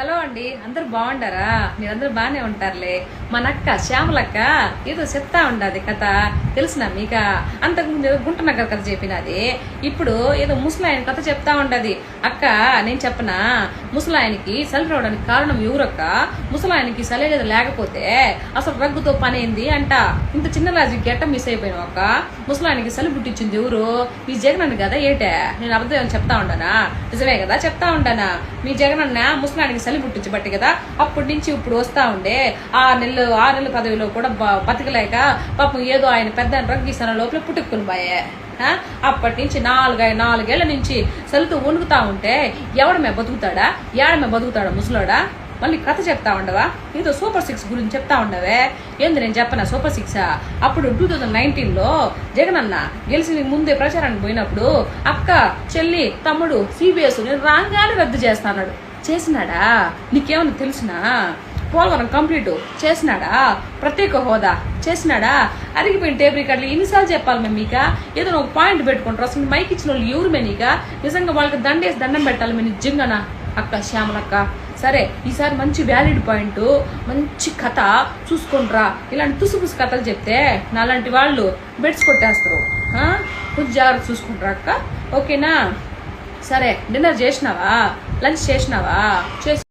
Hello అండి అందరు బాగుండారా? మీరందరూ బాగానే ఉంటారులే. మనక్క శ్యామలక్క ఏదో చెప్తా ఉండదు కథ. తెలిసిన మీక? అంతకుముందు ఏదో గుంటనగర్ కథ చెప్పినది. ఇప్పుడు ఏదో ముసలాయన కథ చెప్తా ఉండదు. అక్క నేను చెప్పనా? ముసలాయనికి చలి రావడానికి కారణం ఎవరక్క? ముసలాయనికి చలి అనేది లేకపోతే అసలు రగ్గుతో పని ఏంది అంట. ఇంత చిన్న రాజు గెట్ట మిస్ అయిపోయినావు అక్క. ముసలాయనికి చలి పుట్టించింది ఎవరు? మీ జగన్ కదా ఏటే? నేను అబద్ధం చెప్తా ఉండనా? నిజమే కదా చెప్తా ఉండనా? మీ జగనన్న ముసలాయనికి చలి పుట్టించబట్టి కదా. అప్పటి నుంచి ఇప్పుడు వస్తా ఉండే ఆ నెలలు ఆ నెలల పదవిలో కూడా బతకలేక పాపం ఏదో ఆయన పెద్ద రగ్గిస్తాన లోపల పుట్టుకుని పోయే. అప్పటి నుంచి నాలుగై నాలుగేళ్ళ నుంచి చలితో వణుకుతా ఉంటే ఎవడమే బతుకుతాడా? ఏడమే బతుకుతాడా ముసలోడా? మళ్ళీ కథ చెప్తా ఉండవా? ఏదో సూపర్ సిక్స్ గురించి చెప్తా ఉండవే. ఏంది నేను చెప్పనా సూపర్ సిక్స్? అప్పుడు టూ థౌజండ్ నైన్టీన్లో జగన్ అన్న గెలిచి ముందే ప్రచారానికి పోయినప్పుడు అక్క చెల్లి తమ్ముడు సిబిఎస్ నేను రాగానే రద్దు చేస్తాడు చేసినాడా? నీకేమన్నా తెలిసినా? పోలవరం కంప్లీట్ చేసినాడా? ప్రత్యేక హోదా చేసినాడా? అరిగిపోయిన టేబుల్ రికార్డులు ఎన్నిసార్లు చెప్పాలి మేము మీక? ఏదో ఒక పాయింట్ పెట్టుకుంటారు అసలు మైక్ ఇచ్చిన వాళ్ళు ఎవరు మేనీక నిజంగా వాళ్ళకి దండేసి దండం పెట్టాలి మేము నిజంగానా అక్క శ్యామలక్క సరే ఈసారి మంచి వ్యాలిడ్ పాయింట్ మంచి కథ చూసుకుంట్రా ఇలాంటి తుసుపుసు కథలు చెప్తే నాలాంటి వాళ్ళు బెడ్స్ కొట్టేస్తారు. కొంచెం జాగ్రత్త చూసుకుంటారా అక్క. ఓకేనా? సరే డిన్నర్ చేసినావా? లంచ్ చేసినావా? చేసి